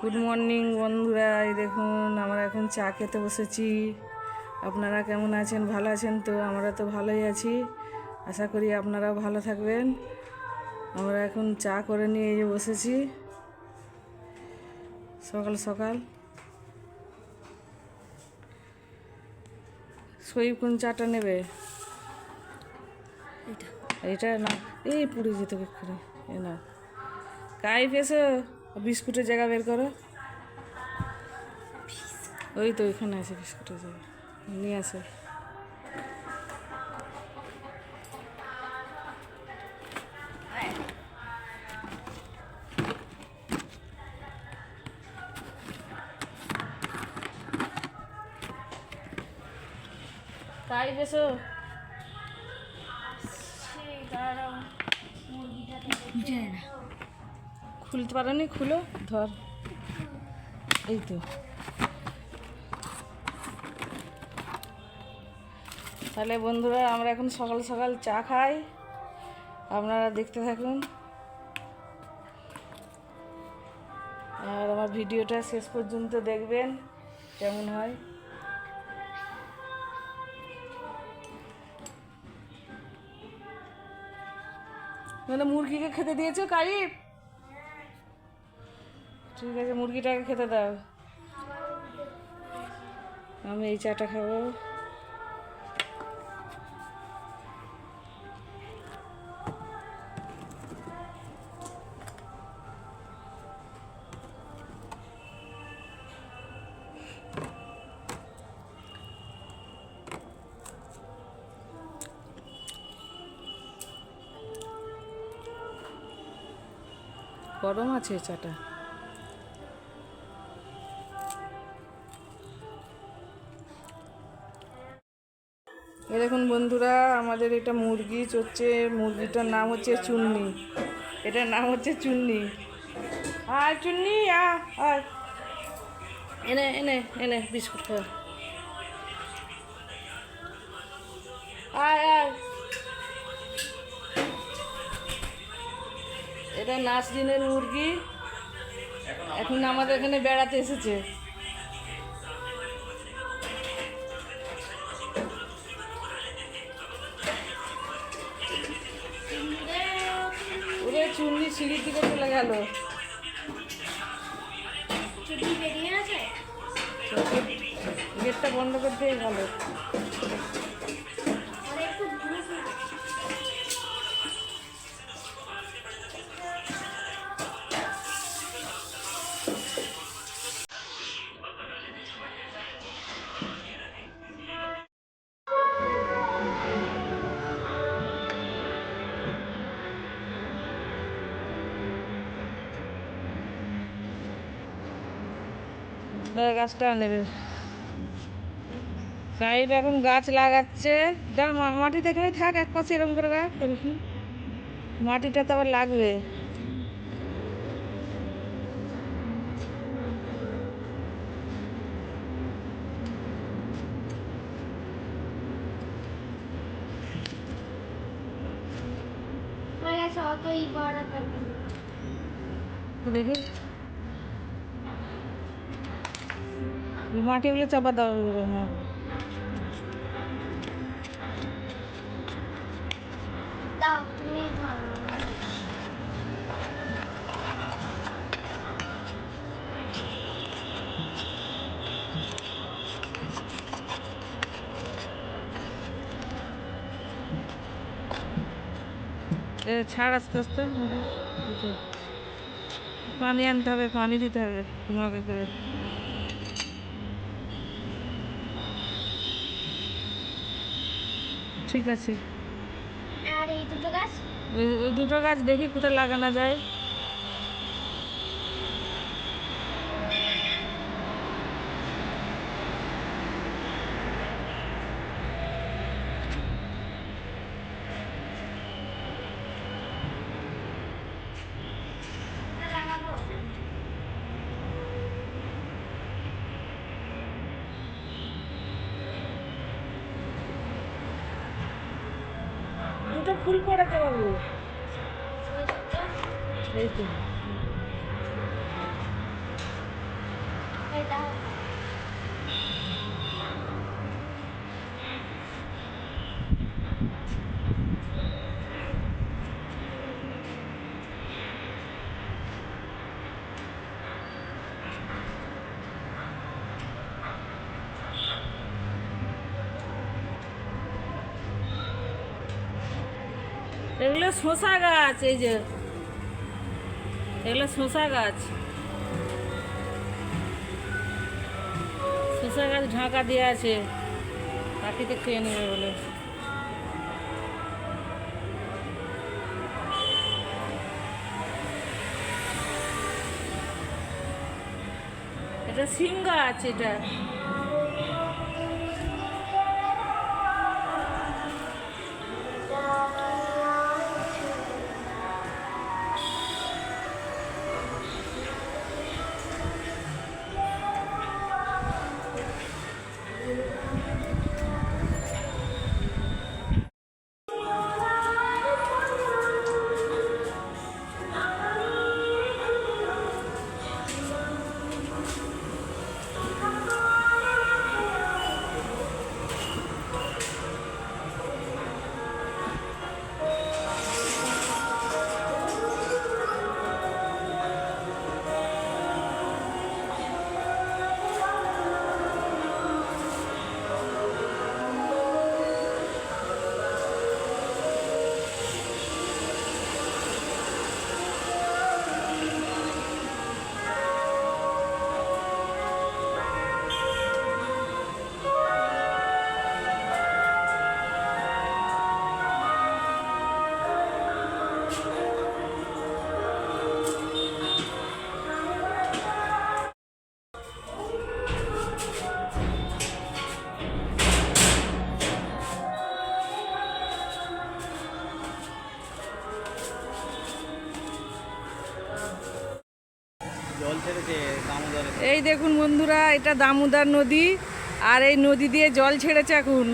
Good morning বন্ধুরা। এই দেখুন আমরা এখন চা খেতে বসেছি। আপনারা কেমন আছেন? ভালো আছেন তো? আমরা তো ভালোই আছি। আশা করি আপনারাও ভালো থাকবেন। আমরা এখন চা করে নিয়ে এই বসেছি। সকাল সকাল। সই কোন চাটা নেবে? এটা না। এই পুড়ে যেত এক্ষুনি। এ না কাই পেয়েছো বিস্কুটের জায়গা বের করো ওই তো ওইখানে আছে বিস্কুটের জায়গা নিয়ে আসো কাই পেয়েছো খুলতে পারো খুলো, ধর। এই তো। তাহলে বন্ধুরা, আমরা এখন সকাল সকাল চা খাই। আপনারা দেখতে থাকুন। আর আমার ভিডিওটা শেষ পর্যন্ত দেখবেন, কেমন হয়। মানে মুরগিকে খেতে দিয়েছ, কারিফ? ঠিক আছে মুরগিটাকে খেতে দাও। আমি এই চাটা খাব। গরম আছে চাটা? এই দেখুন বন্ধুরা, আমাদের এটা মুরগি চড়ছে মুরগিটার নাম হচ্ছে চুন্নি। এটার নাম হচ্ছে চুন্নি। আর চুন্নি আর এনে এনে এনে, বিস্কুট খা। আয় আয়। এটা নাসরিনের মুরগি। এখন আমাদের এখানে বেড়াতে এসেছে। চুন্নি সিঁড়ির দিকে চলে গেল। গেটটা বন্ধ করতেই ভালো গাছটা নেবে। সাহেব এখন গাছ লাগাচ্ছে। দাও মা- মাটিতে এখানে থাক এক পাশে এরকম করে গাছ এরকম। মাটিটা তো আবার লাগবে। দেখি। মাটিগুলো চাপা দাও হ্যাঁ ছাড় আস্তে আস্তে। পানি আনতে হবে পানি দিতে হবে তোমাকে ঠিক আছে। আর এই দুটো গাছ? এই- দুটো গাছ দেখি কোথায় লাগানো যায় লাগাবো দুটো ফুল পড়াতে পারব? এই তো এটা এগুলো শশা গাছ, এই যে। এগুলো শশা গাছ। শশা গাছ ঢাকা দিয়ে আছে। পাখিতে খেয়ে নেবে বলে। এটা সিম গাছ, এটা। এই দেখুন বন্ধুরা এটা দামোদর নদী আর এই নদী দিয়ে জল ছেড়েছে এখন।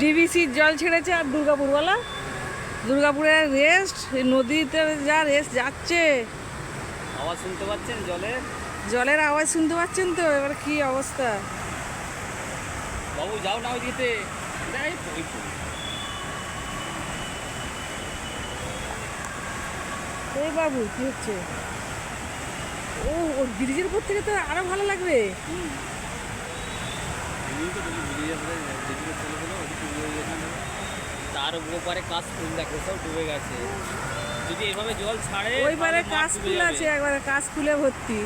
ডিবিসির জল ছেড়েছে আর দুর্গাপুর বলা দুর্গাপুরের রেস্ট নদীতে যা রেস্ট যাচ্ছে। আওয়াজ শুনতে পাচ্ছেন জলে জলের আওয়াজ শুনতে পাচ্ছেন তো? এবার কি অবস্থা? বাবু যাও না ওই দিতে যাই। এই বাবু কি হচ্ছে? ও ওর ব্রিজের উপর থেকে তো আরও ভালো লাগবে। তার ওপারে কাশ ফুল দেখো সব ডুবে গেছে। যদি এভাবে জল ছাড়ে ওই পারে ডুবে ফুল আছে একবারে কাশ ফুলে ভর্তি।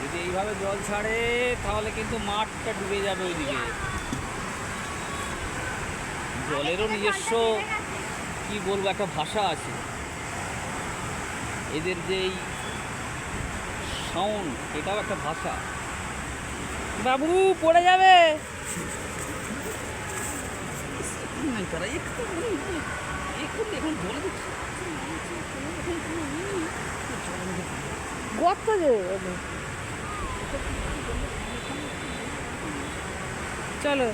যদি এইভাবে জল ছাড়ে তাহলে কিন্তু মাঠটা ডুবে যাবে ওইদিকে। জলেরও নিজস্ব কি বলব একটা ভাষা আছে। এদের যেই সাউন্ড এটাও একটা ভাষা। বাবু পড়ে যাবে। চলো।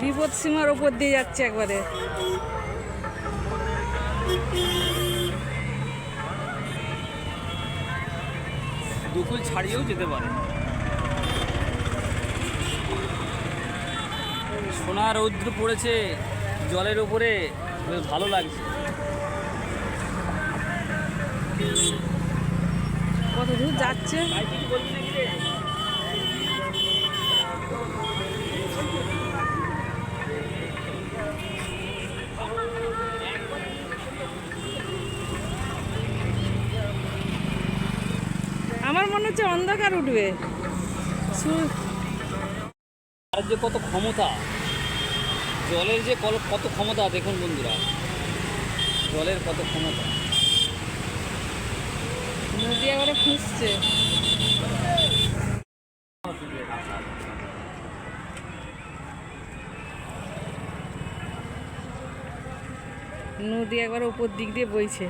বিপদ সীমার ওপর দিয়ে যাচ্ছে একবারে। দুকুল ছাড়িয়েও যেতে পারে। সোনা রৌদ্র পড়েছে জলের উপরে বেশ ভালো লাগছে। কত দূর যাচ্ছে মনে হচ্ছে অন্ধকার উঠবে। আর যে কত ক্ষমতা জলের যে কল- কত ক্ষমতা দেখুন বন্ধুরা। জলের কত ক্ষমতা। নদী একবারে খুঁজছে। নদী একবার উপর দিক দিয়ে বইছে।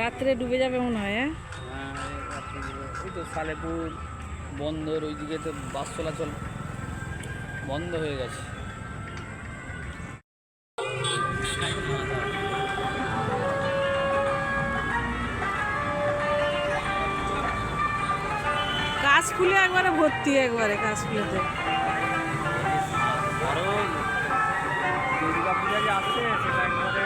রাত্রে ডুবে যাবে মনে হয় হ্যাঁ? হ্যাঁ, ওই তো সালেপুর বন্দর ওইদিকে তো বাস চলাচল বন্ধ হয়ে গেছে। কাশফুলে একবারে ভর্তি একবারে কাশফুলেতে। দুর্গা পূজা যে আসছে সেটা একবারে